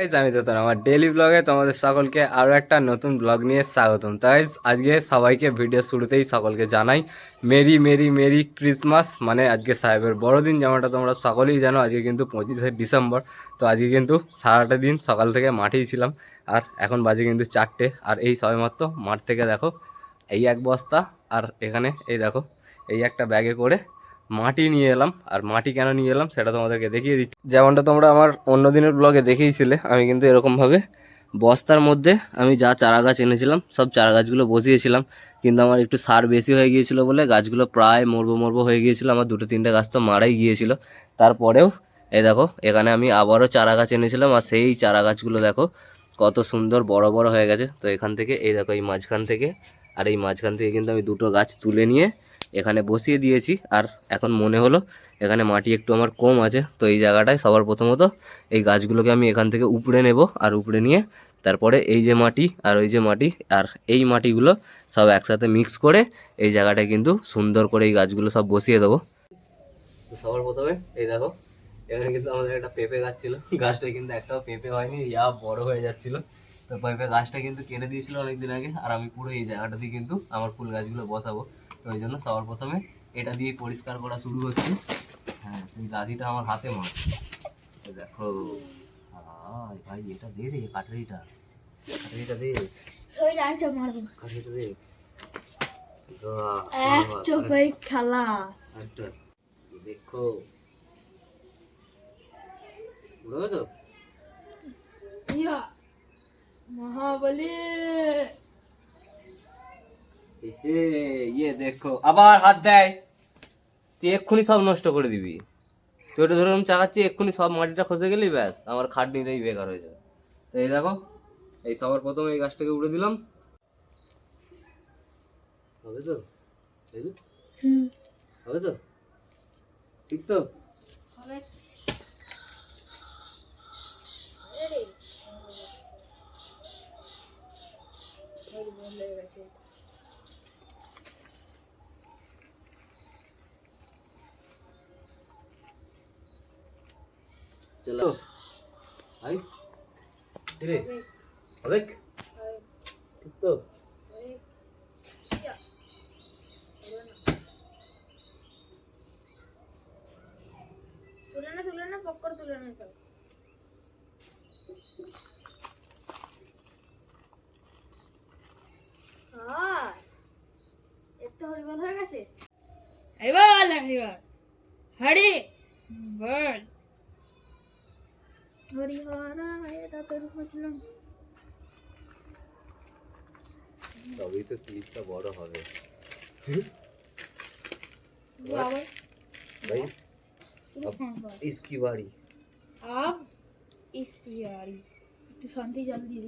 আমি তো আমার ডেলি ব্লগে তোমাদের সকলকে আরও একটা নতুন ব্লগ নিয়ে স্বাগতম। তাই আজকে সবাইকে ভিডিও শুরুতেই সকলকে জানাই, মেরি মেরি মেরি ক্রিসমাস মানে আজকে সাহেবের বড়দিন, যেমনটা তোমরা সকলেই জানো, আজকে কিন্তু পঁচিশে ডিসেম্বর। তো আজকে কিন্তু সারাটা দিন সকাল থেকে মাঠেই ছিলাম, আর এখন বাজে কিন্তু চারটে। আর এই সবেমাত্র মাঠ থেকে দেখো, এই এক বস্তা, আর এখানে এই দেখো, এই একটা ব্যাগে করে মাটি নিয়ে এলাম, আর মাটি কেন নিয়ে এলাম সেটা তোমাদেরকে দেখিয়ে দিচ্ছি। যেমনটা তোমরা আমার অন্য দিনের ব্লগে দেখিয়েছিলে আমি কিন্তু এরকমভাবে বস্তার মধ্যে আমি যা চারা গাছ এনেছিলাম, সব চারা গাছগুলো বসিয়েছিলাম। কিন্তু আমার একটু সার বেশি হয়ে গিয়েছিল বলে গাছগুলো প্রায় মরবো মরবো হয়ে গিয়েছিল, আমার দুটো তিনটে গাছ তো মারাই গিয়েছিল। তারপরেও এই দেখো, এখানে আমি আবারও চারা গাছ এনেছিলাম, আর সেই চারা গাছগুলো দেখো, কত সুন্দর বড় বড় হয়ে গেছে। তো এখান থেকে, এই দেখো, এই মাঝখান থেকে, আর এই মাঝখান থেকে কিন্তু আমি দুটো গাছ তুলে নিয়ে এখানে বসিয়ে দিয়েছি। আর এখন মনে হলো এখানে মাটি একটু আমার কম আছে, তো এই জায়গাটায় সবার প্রথমত এই গাছগুলোকে আমি এখান থেকে উপড়ে নেব আর উপড়ে নিয়ে তারপরে এই যে মাটি আর ওই যে মাটি আর এই মাটিগুলো সব একসাথে মিক্স করে এই জায়গাটায় কিন্তু সুন্দর করে এই গাছগুলো সব বসিয়ে দেবো। সবার প্রথমে এই দেখো, এখানে কিন্তু আমাদের একটা পেঁপে গাছ ছিল। গাছটা কিন্তু একটাও পেঁপে হয়নি, ইয়া বড় হয়ে যাচ্ছিল। তো পেঁপে গাছটা কিন্তু কেটে দিয়েছিল অনেকদিন আগে আর আমি পুরো এই জায়গাটাতে কিন্তু আমার ফুল গাছগুলো বসাবো। তো ওই জন্য সবার প্রথমে এটা দিয়ে পরিষ্কার করা শুরু হচ্ছে হ্যাঁ লাঠিটা আমার হাতে মার দেখো। ভাই এটা দে রে কাঠরিটা কাঠরিটা দে। কাঠরিটা খেলা। দেখো। বুঝলো তো মহাবলী। হে ইয়ে দেখো আবার হাত দেয়। তুই এক্ষুনি সব নষ্ট করে দিবি। তুই ওটা ধরে আমি চাকাচ্ছি এক্ষুনি সব মাটিটা খসে গেলেই ব্যাস আমার খাটনিটাই বেকার হয়ে যাবে। তো এই দেখো এই সবার প্রথমে এই গাছটাকে উড়ে দিলাম। হবে তো? হবে তো? ঠিক তো? হবে। চলো। আই। রে হবে ঠিক তো? তুলে না তুলে না পক্কর তুলে না সব। হরিবল হরিবল হরি বল হরি হরা এটা তোর বুঝলাম তবেই তো ক্লিপটা বড় হবে আবার ভাই পুরো ফাঁকা इसकी बारी अब इसकी बारी একটু শান্তি জল দিয়ে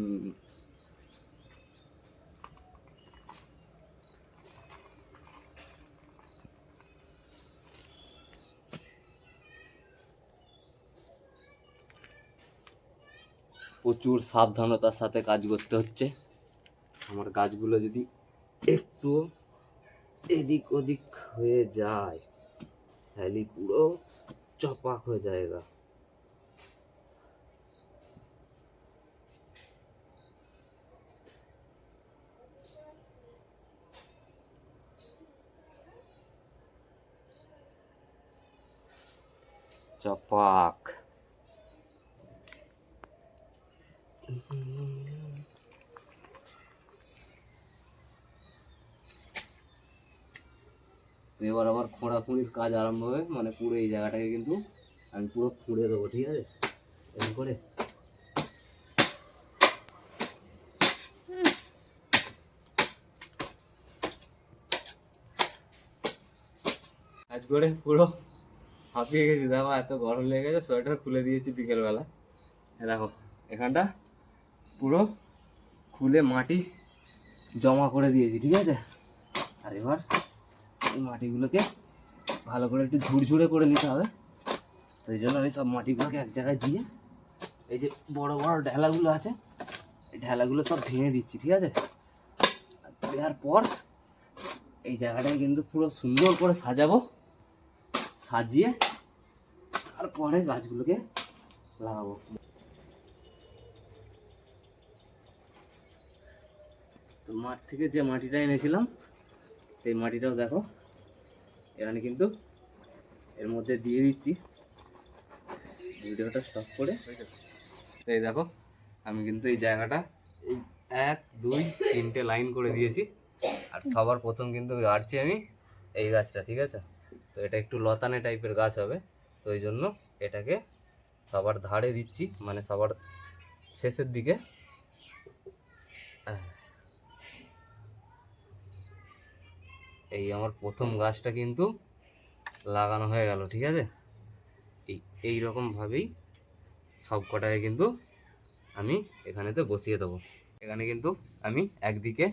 প্রচুর সাবধানতার সাথে কাজ করতে হচ্ছে। আমার গাছগুলো যদি একটু এদিক ওদিক হয়ে যায়, তাহলে পুরো চপাক হয়ে যায়গা। চপাক। তো এবার আবার খোঁড়াখুঁড়ির কাজ আরম্ভ হবে মানে পুরো এই জায়গাটাকে কিন্তু আমি পুরো খুঁড়ে দেবো, ঠিক আছে? এরকম করে। কাজ করে পুরো হাঁপিয়ে গেছি, দেখো এত গরম লেগে গেছে, সোয়েটার খুলে দিয়েছি বিকেলবেলা। দেখো, এখানটা পুরো খুলে মাটি জমা করে দিয়েছি, ঠিক আছে? আর এবার এই মাটিগুলোকে ভালো করে একটু ঝুরঝুরে করে নিতে হবে। এই জন্য আমি সব মাটিগুলোকে এক জায়গায় দিয়ে এই যে বড় বড় ঢেলাগুলো আছে, এই ঢেলাগুলো সব ভেঙে দিচ্ছি, ঠিক আছে? দেওয়ার পর এই জায়গাটাকে কিন্তু পুরো সুন্দর করে সাজাবো, সাজিয়ে তারপরে গাছগুলোকে লাগাবো। তো মাঠ থেকে যে মাটিটা এনেছিলাম, সেই মাটিটাও দেখো। এখানে কিন্তু এর মধ্যে দিয়ে দিচ্ছি। ভিডিওটা স্টপ করে। এই দেখো, আমি কিন্তু এই জায়গাটা এই এক, দুই, তিনটে লাইন করে দিয়েছি। আর সবার প্রথম কিন্তু গাড়ছি আমি এই গাছটা, ঠিক আছে? তো এটা একটু লতানে টাইপের গাছ হবে। তো এই জন্য এটাকে সবার ধারে দিচ্ছি মানে সবার শেষের দিকে। আহ। এই আমার প্রথম গাছটা কিন্তু লাগানো হয়ে গেল ঠিক আছে? এই এই রকমভাবেই সব কটাকে কিন্তু আমি এখানেতে বসিয়ে দেবো। এখানে কিন্তু আমি একদিকে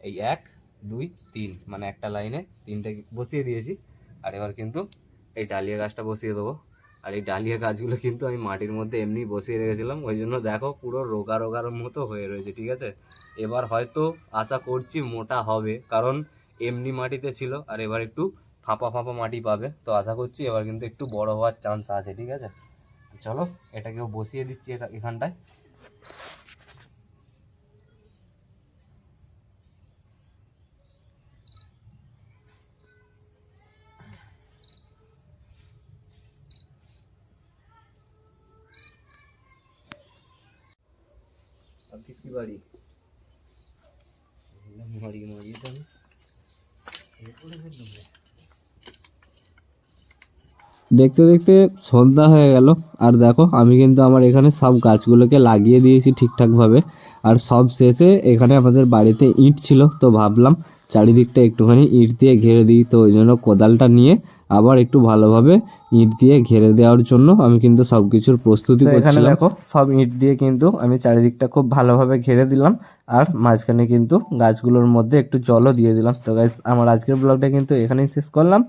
এই এক দুই তিন মানে একটা লাইনে তিনটে বসিয়ে দিয়েছি। আর এবার কিন্তু এই ডালিয়া গাছটা বসিয়ে দেবো। আর এই ডালিয়া গাছগুলো কিন্তু আমি মাটির মধ্যে এমনি বসিয়ে রেখেছিলাম। ওই জন্য দেখো পুরো রোগা রোগার মতো হয়ে রয়েছে ঠিক আছে? এবার হয়তো আশা করছি মোটা হবে কারণ এমনি মাটিতে ছিল আর এবার একটু ফাঁপা ফাঁপা মাটি পাবে তো আশা করছি এবার কিন্তু একটু বড় হওয়ার চান্স আছে ঠিক আছে চলো এটাকেও বসিয়ে দিচ্ছি এটা এখানটায় अब किसकी बारी मरी मरी तो দেখতে দেখতে সন্ধ্যা হয়ে গেল। আর দেখো, আমি কিন্তু আমার এখানে সব গাছগুলোকে লাগিয়ে দিয়েছি ঠিকঠাকভাবে। আর সব শেষে এখানে আমাদের বাড়িতে ইট ছিল, তো ভাবলাম চারিদিকটা একটুখানি ইট দিয়ে ঘিরে দিই, তো ওই জন্য কোদালটা নিয়ে আবার একটু ভালোভাবে ইট দিয়ে ঘেরে দেওয়ার জন্য আমি কিন্তু সব কিছুর প্রস্তুতি এখানে দেখো সব ইট দিয়ে কিন্তু আমি চারিদিকটা খুব ভালোভাবে ঘেরে দিলাম আর মাঝখানে কিন্তু গাছগুলোর মধ্যে একটু জলও দিয়ে দিলাম। তো গাছ আমার আজকের ব্লগটা কিন্তু এখানেই শেষ করলাম।